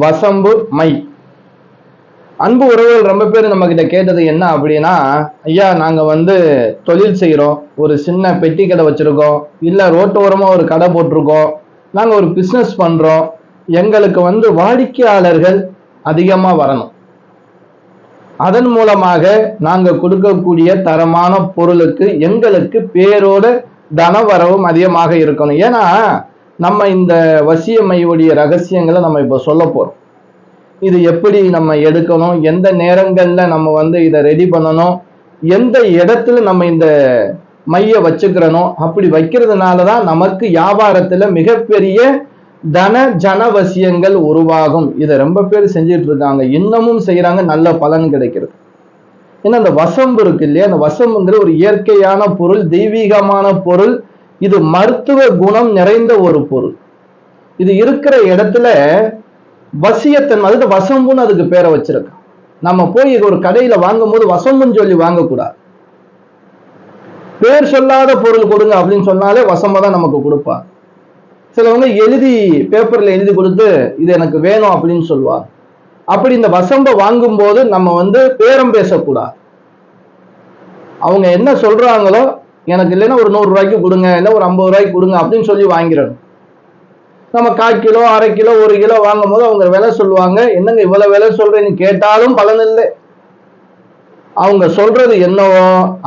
வசம்பு மை. அன்பு உறவுகள் ரொம்ப பேர் நம்ம கிட்ட கேட்டது என்ன அப்படின்னா ஐயா நாங்க வந்து தொழில் செய்கிறோம் ஒரு சின்ன பெட்டி கடை வச்சிருக்கோம். இல்ல ரோட்டோரமா ஒரு கடை போட்டிருக்கோம். நாங்க ஒரு பிசினஸ் பண்றோம். எங்களுக்கு வந்து வாடிக்கையாளர்கள் அதிகமா வரணும். அதன் மூலமாக நாங்க கொடுக்கக்கூடிய தரமான பொருளுக்கு எங்களுக்கு பேரோட தனவரவும் அதிகமாக இருக்கணும். ஏன்னா நம்ம இந்த வசியமையுடைய ரகசியங்களை நம்ம இப்போ சொல்ல போகிறோம் இது எப்படி நம்ம எடுக்கணும்? எந்த நேரங்களில் நம்ம வந்து இதை ரெடி பண்ணணும்? எந்த இடத்துல நம்ம இந்த மைய வச்சுக்கிறனும் அப்படி வைக்கிறதுனால தான் நமக்கு வியாபாரத்தில் மிகப்பெரிய தன ஜனவசியங்கள் உருவாகும். இதை ரொம்ப பேர் செஞ்சிட்டு இருக்காங்க. இன்னமும் செய்கிறாங்க நல்ல பலன் கிடைக்கிறது. ஏன்னா அந்த வசம்பு இருக்கு இல்லையா? அந்த வசம்புங்கிற ஒரு இயற்கையான பொருள் தெய்வீகமான பொருள் இது மருத்துவ குணம் நிறைந்த ஒரு பொருள். இது இருக்கிற இடத்துல வசியத்தன் அதுக்கு வசம்புன்னு அதுக்கு பேரை வச்சிருக்கான். நம்ம போய் ஒரு கடையில வாங்கும்போது வசம்புன்னு சொல்லி வாங்கக்கூடாது. பேர் சொல்லாத பொருள் கொடுங்க அப்படின்னு சொன்னாலே வசம்ப தான் நமக்கு கொடுப்பாங்க சிலவங்க எழுதி பேப்பர்ல எழுதி கொடுத்து இது எனக்கு வேணும் அப்படின்னு சொல்லுவாங்க. அப்படி இந்த வசம்ப வாங்கும்போது நம்ம வந்து பேரம் பேசக்கூடாது. அவங்க என்ன சொல்றாங்களோ எனக்கு இல்லைன்னா ஒரு நூறுரூவாய்க்கு கொடுங்க இல்லை ஒரு ஐம்பது ரூபாய்க்கு கொடுங்க அப்படின்னு சொல்லி வாங்கிடணும். நம்ம கால் கிலோ அரை கிலோ ஒரு கிலோ வாங்கும் போது அவங்க விலை சொல்லுவாங்க என்னங்க இவ்வளோ விலை சொல்றேன்னு கேட்டாலும் பலன் இல்லை. அவங்க சொல்றது என்னவோ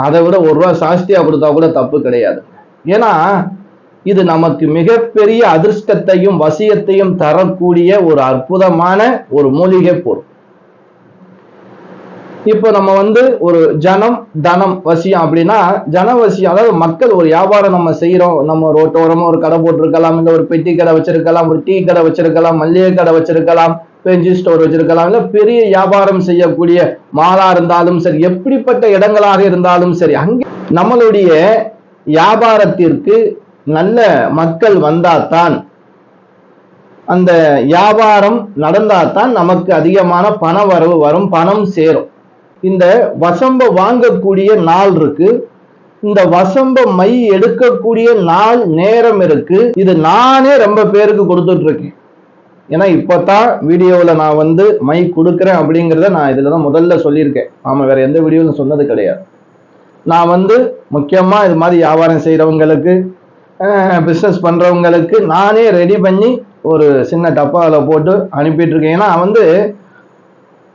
அதை விட ஒரு ரூபா சாஸ்தியா கொடுத்தா கூட தப்பு கிடையாது. ஏன்னா இது நமக்கு மிகப்பெரிய அதிர்ஷ்டத்தையும் வசியத்தையும் தரக்கூடிய ஒரு அற்புதமான ஒரு மூலிகை பொருள். இப்போ நம்ம வந்து ஒரு ஜனம் தனம் வசியம் அப்படின்னா ஜனவசியம் அதாவது மக்கள் ஒரு வியாபாரம் நம்ம செய்யறோம் நம்ம ரோட்டோரமா ஒரு கடை போட்டிருக்கலாம் இல்லை ஒரு பெட்டி கடை வச்சிருக்கலாம் ஒரு டீ கடை வச்சிருக்கலாம் மல்லிகை கடை வச்சிருக்கலாம் பெஞ்சி ஸ்டோர் வச்சிருக்கலாம் இல்லை பெரிய வியாபாரம் செய்யக்கூடிய மாலா இருந்தாலும் சரி எப்படிப்பட்ட இடங்களாக இருந்தாலும் சரி அங்கே நம்மளுடைய வியாபாரத்திற்கு நல்ல மக்கள் வந்தாதான் அந்த வியாபாரம் நடந்தாதான் நமக்கு அதிகமான பண வரவு வரும் பணம் சேரும். இந்த வசம்ப வாங்கக்கூடிய நாள் இருக்கு. இந்த வசம்ப மை எடுக்கக்கூடிய நாள் நேரம் இருக்கு. இது நானே ரொம்ப பேருக்கு கொடுத்துட்டு இருக்கேன் ஏன்னா இப்பதான் வீடியோவில் நான் வந்து மை கொடுக்குறேன் அப்படிங்கிறத நான் இதில் தான் முதல்ல சொல்லியிருக்கேன். ஆமாம் வேற எந்த வீடியோவும் சொன்னது கிடையாது. நான் வந்து முக்கியமாக இது மாதிரி வியாபாரம் செய்கிறவங்களுக்கு பிஸ்னஸ் பண்ணுறவங்களுக்கு நானே ரெடி பண்ணி ஒரு சின்ன டப்பாவில் போட்டு அனுப்பிட்டுருக்கேன். ஏன்னா வந்து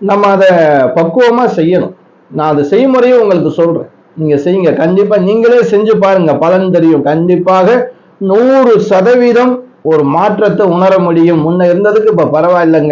நம்ம அதை பக்குவமாக செய்யணும். நான் அதை செய்முறையை உங்களுக்கு சொல்கிறேன் நீங்கள் செய்யுங்க. கண்டிப்பாக நீங்களே செஞ்சு பாருங்க. பலன் தெரியும். கண்டிப்பாக நூறு சதவீதம் ஒரு மாற்றத்தை உணர முடியும். முன்ன இருந்ததுக்கு இப்போ பரவாயில்லைங்க.